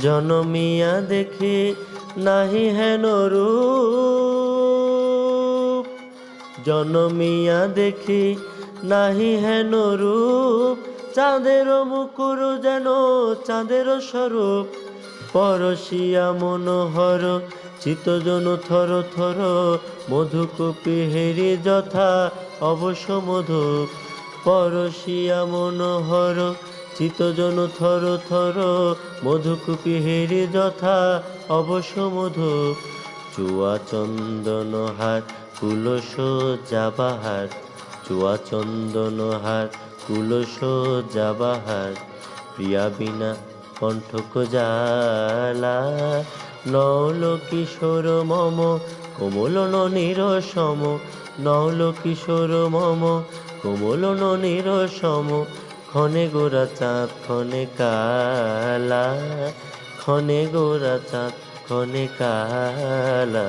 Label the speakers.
Speaker 1: জনমিয়া দেখে নাহি হেন রূপ। জনমিয়া দেখি নাহি হেন রূপ। চাঁদের মুকুর যেন চাঁদের স্বরূপ। পরশিয়া মনোহর চিতজন থর থর, মধুকূপি হেরি যথা অবশ্য মধু পরশিয়া মনোহর চিতজন থর থর মধুকূপি হেরি যথা অবশ্য মধু। চুয়া চন্দন হার, কুলস যাবাহার চুয়া চন্দন হার, কুলস যাবাহার প্রিয়া বিনা কণ্ঠক জালা নল কিশোর মম, কোমল ননির সম। নল কিশোর মম, কোমল ননির সম। ক্ষণে গোরা চাঁদ ক্ষণে কালা। ক্ষণে গোরা চাঁদ ক্ষণে কালা।